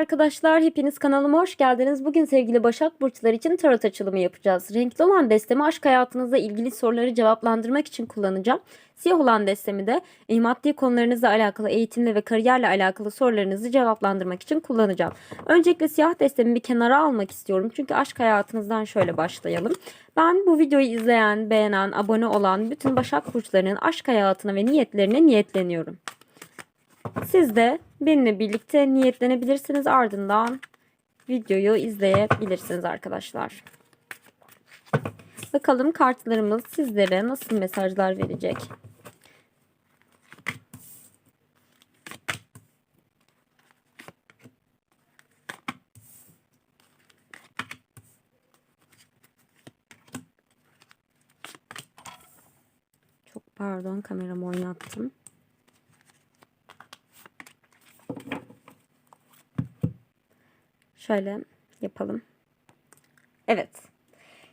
Arkadaşlar hepiniz kanalıma hoş geldiniz. Bugün sevgili Başak Burçlar için tarot açılımı yapacağız. Renkli olan destemi aşk hayatınızla ilgili soruları cevaplandırmak için kullanacağım. Siyah olan destemi de e, maddi konularınızla alakalı, eğitimle ve kariyerle alakalı sorularınızı cevaplandırmak için kullanacağım. Öncelikle siyah destemi bir kenara almak istiyorum. Çünkü aşk hayatınızdan şöyle başlayalım. Ben bu videoyu izleyen, beğenen, abone olan bütün Başak Burçlarının aşk hayatına ve niyetlerine niyetleniyorum. Siz de benimle birlikte niyetlenebilirsiniz. Ardından videoyu izleyebilirsiniz arkadaşlar. Bakalım kartlarımız sizlere nasıl mesajlar verecek? Çok pardon kameramı oynattım. Şöyle yapalım. Evet.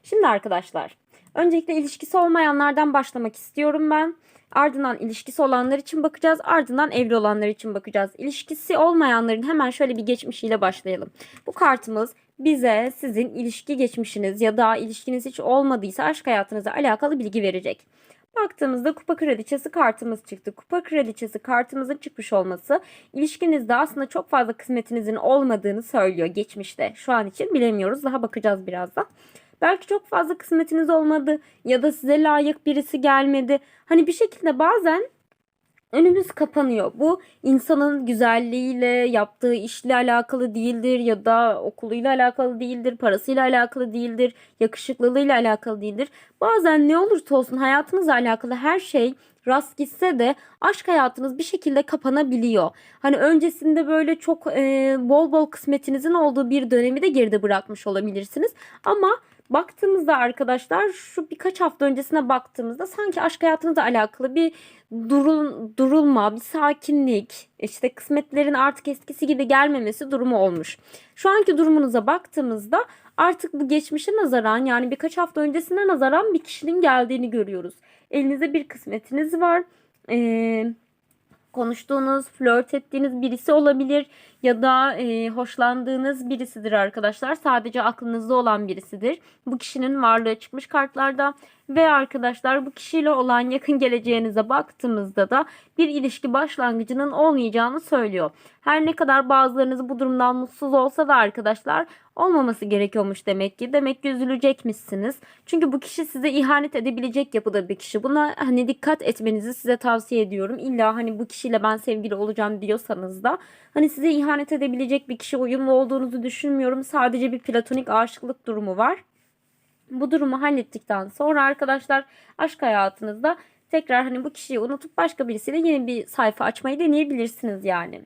Şimdi arkadaşlar, öncelikle ilişkisi olmayanlardan başlamak istiyorum ben. Ardından ilişkisi olanlar için bakacağız. Ardından evli olanlar için bakacağız. İlişkisi olmayanların hemen şöyle bir geçmişiyle başlayalım. Bu kartımız bize sizin ilişki geçmişiniz ya da ilişkiniz hiç olmadıysa aşk hayatınıza alakalı bilgi verecek. Baktığımızda kupa kraliçesi kartımız çıktı. Kupa kraliçesi kartımızın çıkmış olması ilişkinizde aslında çok fazla kısmetinizin olmadığını söylüyor geçmişte. Şu an için bilemiyoruz. Daha bakacağız birazdan. Belki çok fazla kısmetiniz olmadı ya da size layık birisi gelmedi. Hani bir şekilde bazen önünüz kapanıyor. Bu insanın güzelliğiyle, yaptığı işle alakalı değildir ya da okuluyla alakalı değildir, parasıyla alakalı değildir, yakışıklılığıyla alakalı değildir. Bazen ne olursa olsun hayatınızla alakalı her şey rast gitse de aşk hayatınız bir şekilde kapanabiliyor. Hani öncesinde böyle çok e, bol bol kısmetinizin olduğu bir dönemi de geride bırakmış olabilirsiniz. Ama baktığımızda arkadaşlar şu birkaç hafta öncesine baktığımızda sanki aşk hayatınızla alakalı bir durul, durulma, bir sakinlik, işte kısmetlerin artık eskisi gibi gelmemesi durumu olmuş. Şu anki durumunuza baktığımızda artık bu geçmişe nazaran yani birkaç hafta öncesine nazaran bir kişinin geldiğini görüyoruz. Elinizde bir kısmetiniz var. Ee, konuştuğunuz, flört ettiğiniz birisi olabilir ya da e, hoşlandığınız birisidir arkadaşlar. Sadece aklınızda olan birisidir. Bu kişinin varlığı çıkmış kartlarda ve arkadaşlar bu kişiyle olan yakın geleceğinize baktığımızda da bir ilişki başlangıcının olmayacağını söylüyor. Her ne kadar bazılarınız bu durumdan mutsuz olsa da arkadaşlar olmaması gerekiyormuş demek ki. Demek ki üzülecekmişsiniz. Çünkü bu kişi size ihanet edebilecek yapıda bir kişi. Buna hani dikkat etmenizi size tavsiye ediyorum. İlla hani bu kişiyle ben sevgili olacağım diyorsanız da hani size ihanet edebilecek bir kişi uyumlu olduğunuzu düşünmüyorum. Sadece bir platonik aşıklık durumu var. Bu durumu hallettikten sonra arkadaşlar aşk hayatınızda tekrar hani bu kişiyi unutup başka birisiyle yeni bir sayfa açmayı deneyebilirsiniz yani.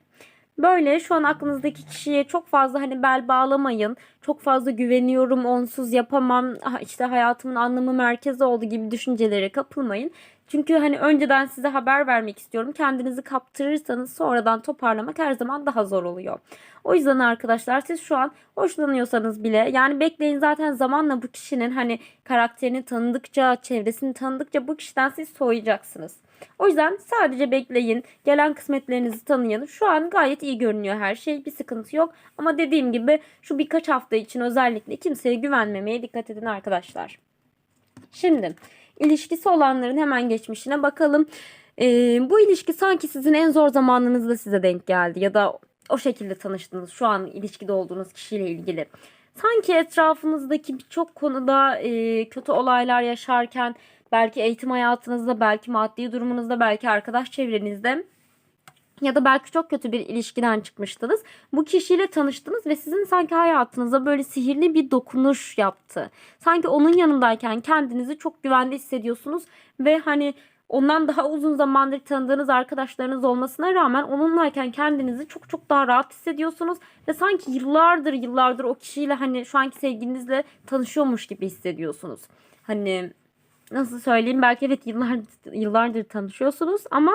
Böyle şu an aklınızdaki kişiye çok fazla hani bel bağlamayın. Çok fazla güveniyorum, onsuz yapamam, işte hayatımın anlamı merkezi oldu gibi düşüncelere kapılmayın. Çünkü hani önceden size haber vermek istiyorum. Kendinizi kaptırırsanız sonradan toparlamak her zaman daha zor oluyor. O yüzden arkadaşlar siz şu an hoşlanıyorsanız bile yani bekleyin zaten zamanla bu kişinin hani karakterini tanıdıkça, çevresini tanıdıkça bu kişiden siz soğuyacaksınız. O yüzden sadece bekleyin. Gelen kısmetlerinizi tanıyın. Şu an gayet iyi görünüyor her şey. Bir sıkıntı yok. Ama dediğim gibi şu birkaç hafta için özellikle kimseye güvenmemeye dikkat edin arkadaşlar. Şimdi ilişkisi olanların hemen geçmişine bakalım. Ee, bu ilişki sanki sizin en zor zamanınızda size denk geldi ya da o şekilde tanıştınız şu an ilişkide olduğunuz kişiyle ilgili. Sanki etrafınızdaki birçok konuda e, kötü olaylar yaşarken belki eğitim hayatınızda, belki maddi durumunuzda, belki arkadaş çevrenizde ya da belki çok kötü bir ilişkiden çıkmıştınız. Bu kişiyle tanıştınız ve sizin sanki hayatınıza böyle sihirli bir dokunuş yaptı. Sanki onun yanındayken kendinizi çok güvende hissediyorsunuz ve hani ondan daha uzun zamandır tanıdığınız arkadaşlarınız olmasına rağmen onunlayken kendinizi çok çok daha rahat hissediyorsunuz ve sanki yıllardır yıllardır o kişiyle hani şu anki sevgilinizle tanışıyormuş gibi hissediyorsunuz. Hani nasıl söyleyeyim belki evet yıllardır, yıllardır tanışıyorsunuz ama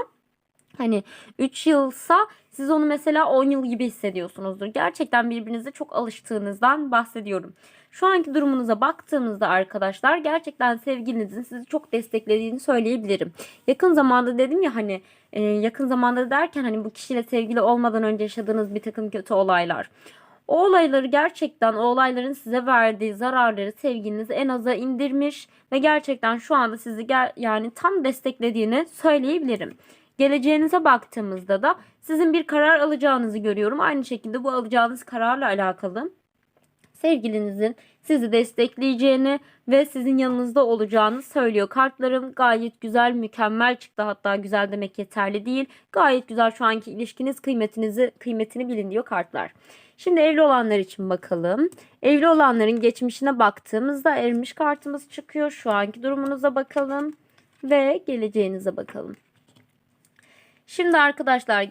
Hani 3 yılsa siz onu mesela 10 yıl gibi hissediyorsunuzdur. Gerçekten birbirinize çok alıştığınızdan bahsediyorum. Şu anki durumunuza baktığımızda arkadaşlar gerçekten sevgilinizin sizi çok desteklediğini söyleyebilirim. Yakın zamanda dedim ya hani e, yakın zamanda derken hani bu kişiyle sevgili olmadan önce yaşadığınız bir takım kötü olaylar. O olayları gerçekten o olayların size verdiği zararları sevgiliniz en aza indirmiş ve gerçekten şu anda sizi yani tam desteklediğini söyleyebilirim. Geleceğinize baktığımızda da sizin bir karar alacağınızı görüyorum. Aynı şekilde bu alacağınız kararla alakalı sevgilinizin sizi destekleyeceğini ve sizin yanınızda olacağını söylüyor. Kartlarım gayet güzel, mükemmel çıktı. Hatta güzel demek yeterli değil. Gayet güzel şu anki ilişkiniz kıymetinizi kıymetini bilin diyor kartlar. Şimdi evli olanlar için bakalım. Evli olanların geçmişine baktığımızda ermiş kartımız çıkıyor. Şu anki durumunuza bakalım ve geleceğinize bakalım. Şimdi arkadaşlar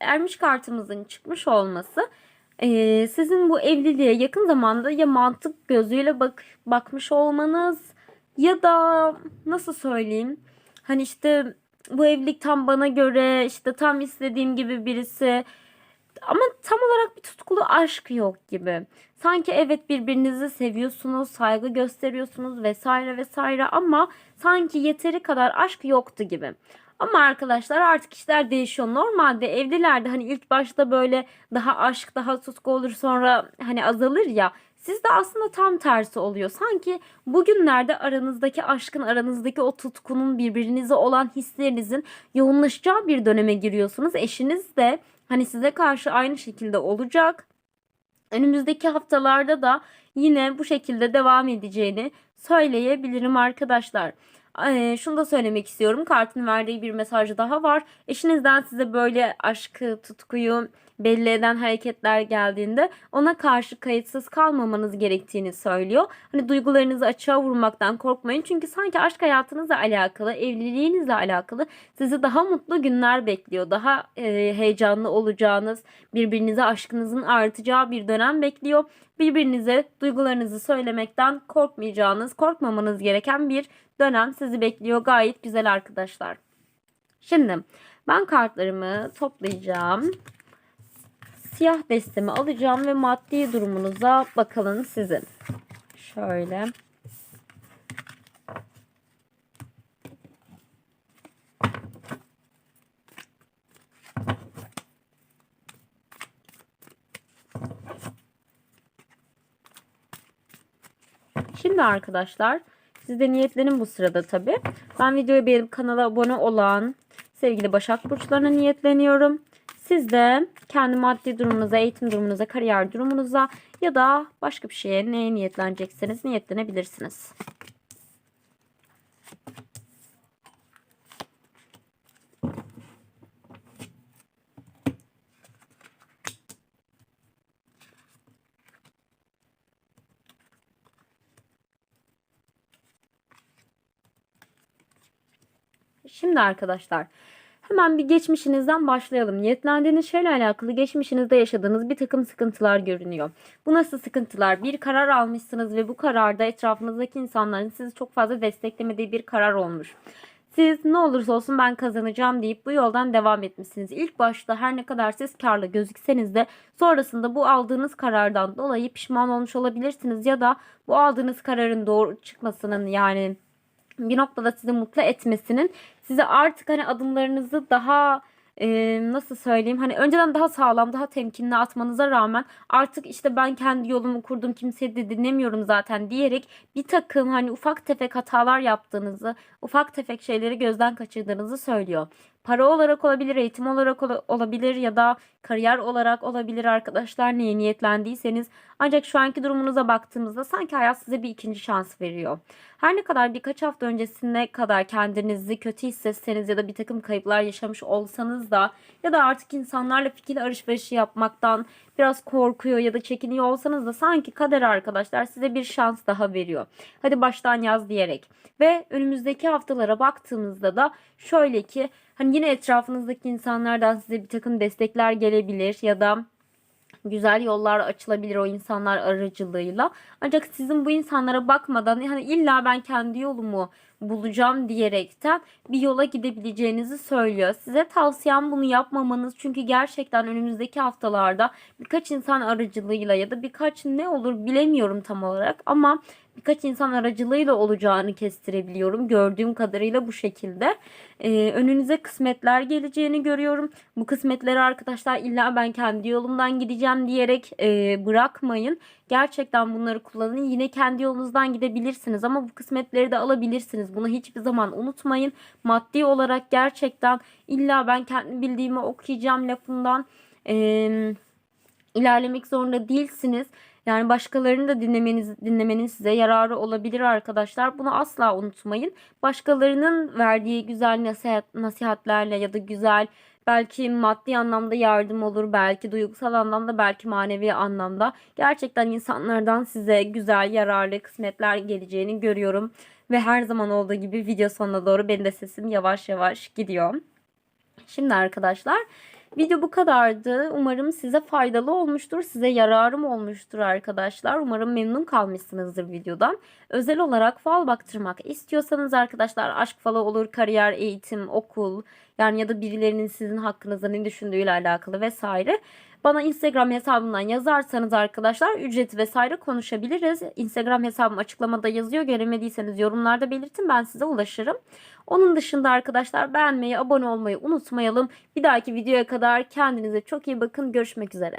ermiş kartımızın çıkmış olması e, sizin bu evliliğe yakın zamanda ya mantık gözüyle bak bakmış olmanız ya da nasıl söyleyeyim hani işte bu evlilik tam bana göre işte tam istediğim gibi birisi ama tam olarak bir tutkulu aşk yok gibi. Sanki evet birbirinizi seviyorsunuz, saygı gösteriyorsunuz vesaire vesaire ama sanki yeteri kadar aşk yoktu gibi. Ama arkadaşlar artık işler değişiyor. Normalde evlilerde hani ilk başta böyle daha aşk, daha tutku olur sonra hani azalır ya. Sizde aslında tam tersi oluyor. Sanki bugünlerde aranızdaki aşkın, aranızdaki o tutkunun birbirinize olan hislerinizin yoğunlaşacağı bir döneme giriyorsunuz. Eşiniz de hani size karşı aynı şekilde olacak. Önümüzdeki haftalarda da yine bu şekilde devam edeceğini söyleyebilirim arkadaşlar. Ee, şunu da söylemek istiyorum. Kartın verdiği bir mesajı daha var. Eşinizden size böyle aşkı, tutkuyu belli eden hareketler geldiğinde ona karşı kayıtsız kalmamanız gerektiğini söylüyor. Hani duygularınızı açığa vurmaktan korkmayın. Çünkü sanki aşk hayatınızla alakalı, evliliğinizle alakalı sizi daha mutlu günler bekliyor. Daha e, heyecanlı olacağınız, birbirinize aşkınızın artacağı bir dönem bekliyor. Birbirinize duygularınızı söylemekten korkmayacağınız, korkmamanız gereken bir dönem sizi bekliyor. Gayet güzel arkadaşlar. Şimdi ben kartlarımı toplayacağım. Siyah destemi alacağım ve maddi durumunuza bakalım sizin. Şöyle. Şimdi arkadaşlar siz de bu sırada tabi. Ben videoyu beğenip kanala abone olan sevgili Başak Burçlarına niyetleniyorum. Siz de kendi maddi durumunuza, eğitim durumunuza, kariyer durumunuza ya da başka bir şeye neye niyetlenecekseniz niyetlenebilirsiniz. Şimdi arkadaşlar hemen bir geçmişinizden başlayalım. Niyetlendiğiniz şeyle alakalı geçmişinizde yaşadığınız bir takım sıkıntılar görünüyor. Bu nasıl sıkıntılar? Bir karar almışsınız ve bu kararda etrafınızdaki insanların sizi çok fazla desteklemediği bir karar olmuş. Siz ne olursa olsun ben kazanacağım deyip bu yoldan devam etmişsiniz. İlk başta her ne kadar siz karlı gözükseniz de sonrasında bu aldığınız karardan dolayı pişman olmuş olabilirsiniz ya da bu aldığınız kararın doğru çıkmasının yani bir noktada sizi mutlu etmesinin size artık hani adımlarınızı daha nasıl söyleyeyim hani önceden daha sağlam daha temkinli atmanıza rağmen artık işte ben kendi yolumu kurdum kimseyi de dinlemiyorum zaten diyerek bir takım hani ufak tefek hatalar yaptığınızı ufak tefek şeyleri gözden kaçırdığınızı söylüyor. Para olarak olabilir, eğitim olarak ola- olabilir ya da kariyer olarak olabilir arkadaşlar neye niyetlendiyseniz. Ancak şu anki durumunuza baktığımızda sanki hayat size bir ikinci şans veriyor. Her ne kadar birkaç hafta öncesine kadar kendinizi kötü hissetseniz ya da bir takım kayıplar yaşamış olsanız da ya da artık insanlarla fikir alışverişi yapmaktan biraz korkuyor ya da çekiniyor olsanız da sanki kader arkadaşlar size bir şans daha veriyor. Hadi baştan yaz diyerek. Ve önümüzdeki haftalara baktığımızda da şöyle ki hani yine etrafınızdaki insanlardan size bir takım destekler gelebilir ya da güzel yollar açılabilir o insanlar aracılığıyla. Ancak sizin bu insanlara bakmadan hani illa ben kendi yolumu bulacağım diyerekten bir yola gidebileceğinizi söylüyor. Size tavsiyem bunu yapmamanız çünkü gerçekten önümüzdeki haftalarda birkaç insan aracılığıyla ya da birkaç ne olur bilemiyorum tam olarak ama birkaç insan aracılığıyla olacağını kestirebiliyorum. Gördüğüm kadarıyla bu şekilde. Ee, önünüze kısmetler geleceğini görüyorum. Bu kısmetleri arkadaşlar illa ben kendi yolumdan gideceğim diyerek e, bırakmayın. Gerçekten bunları kullanın. Yine kendi yolunuzdan gidebilirsiniz ama bu kısmetleri de alabilirsiniz. Bunu hiçbir zaman unutmayın. Maddi olarak gerçekten illa ben kendi bildiğimi okuyacağım lafından e, ilerlemek zorunda değilsiniz. Yani başkalarını da dinlemeniz, dinlemenin size yararı olabilir arkadaşlar. Bunu asla unutmayın. Başkalarının verdiği güzel nasihat, nasihatlerle ya da güzel belki maddi anlamda yardım olur, belki duygusal anlamda, belki manevi anlamda. Gerçekten insanlardan size güzel, yararlı kısmetler geleceğini görüyorum. Ve her zaman olduğu gibi video sonuna doğru benim de sesim yavaş yavaş gidiyor. Şimdi arkadaşlar Video bu kadardı. Umarım size faydalı olmuştur. Size yararım olmuştur arkadaşlar. Umarım memnun kalmışsınızdır videodan. Özel olarak fal baktırmak istiyorsanız arkadaşlar aşk falı olur, kariyer, eğitim, okul yani ya da birilerinin sizin hakkınızda ne düşündüğüyle alakalı vesaire. Bana Instagram hesabımdan yazarsanız arkadaşlar ücreti vesaire konuşabiliriz. Instagram hesabım açıklamada yazıyor. Göremediyseniz yorumlarda belirtin ben size ulaşırım. Onun dışında arkadaşlar beğenmeyi, abone olmayı unutmayalım. Bir dahaki videoya kadar kendinize çok iyi bakın. Görüşmek üzere.